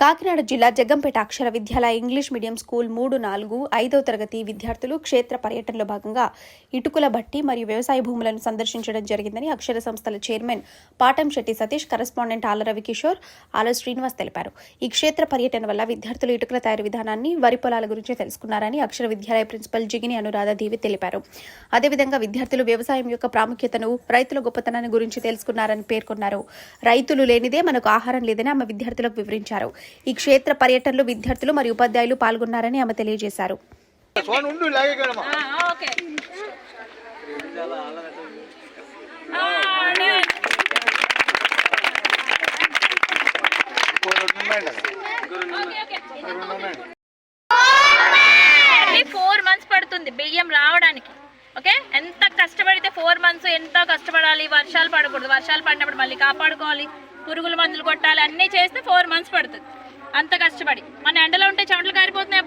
కాకినాడ జిల్లా Jaggampeta Akshara Vidyalaya English medium school మూడు నాలుగు ఐదవ తరగతి విద్యార్థులు క్షేత్ర పర్యటనలో భాగంగా ఇటుకుల బట్టి మరియు వ్యవసాయ భూములను సందర్శించడం జరిగిందని అక్షర సంస్థల చైర్మన్ పాటం శెట్టి సతీష్ కరెస్పాండెంట్ ఆల రవికిషోర్ ఆల శ్రీనివాస్ తెలిపారు. ఈ క్షేత్ర పర్యటన వల్ల విద్యార్థులు ఇటుకల తయారు విధానాన్ని వరి పొలాల గురించి తెలుసుకున్నారని అక్షర విద్యాలయ ప్రిన్సిపల్ జిగిని అనురాధ దేవి తెలిపారు. అదేవిధంగా విద్యార్థులు వ్యవసాయం యొక్క ప్రాముఖ్యతను రైతుల గొప్పతనాన్ని గురించి తెలుసుకున్నారని పేర్కొన్నారు. రైతులు లేనిదే మనకు ఆహారం లేదని ఆమె విద్యార్థులకు వివరించారు. ఈ క్షేత్ర పర్యటనలో విద్యార్థులు మరియు ఉపాధ్యాయులు పాల్గొన్నారని ఆమె తెలియజేశారు. ఫోర్ మంత్స్ పడుతుంది బియ్యం రావడానికి. ఓకే? ఎంత కష్టపడితే ఫోర్ మంత్స్ ఎంతో కష్టపడాలి? వర్షాలు పడకూడదు. వర్షాలు పడినప్పుడు మళ్ళీ కాపాడుకోవాలి. పురుగుల మందులు కొట్టాలి. అన్నీ చేస్తే ఫోర్ మంత్స్ పడుతుంది. అంత కష్టపడి. మన ఎండలో ఉంటే చెమటలు కారిపోతున్నాయి.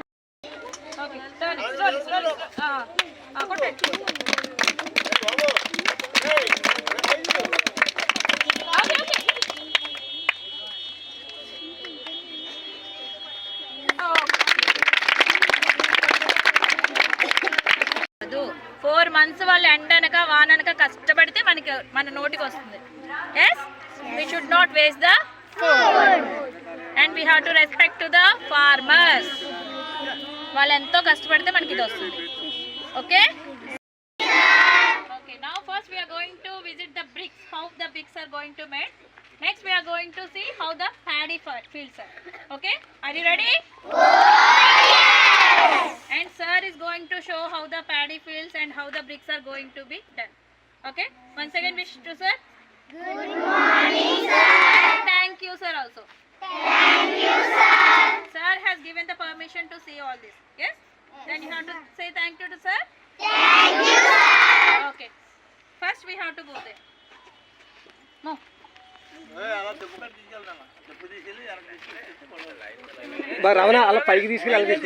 ఫోర్ మంత్స్ వాళ్ళు ఎండనక వాననక కష్టపడితే మనకి మన నోటికి వస్తుంది. Yes we should not waste the and we have to respect to the farmers వాళ్ళు ఎంతో కష్టపడితే మనకి ఇది వస్తుంది okay okay now first we're going to visit the bricks how the bricks are going to made next we're going to see how the paddy fields are okay are you ready and sir is going to show how the paddy fields and how the bricks are going to be done okay once again wish to sir good morning sir to see all this yes, then you have to say thank you to sir thank you sir okay first we have to go there no అలా తిప్పుకొని తీసుకెళ్తాను తిప్పు తీసుకెళ్ళి వెనక్కి తీసుకెళ్ళి బా రమణ అలా పైకి తీసుకెళ్ళి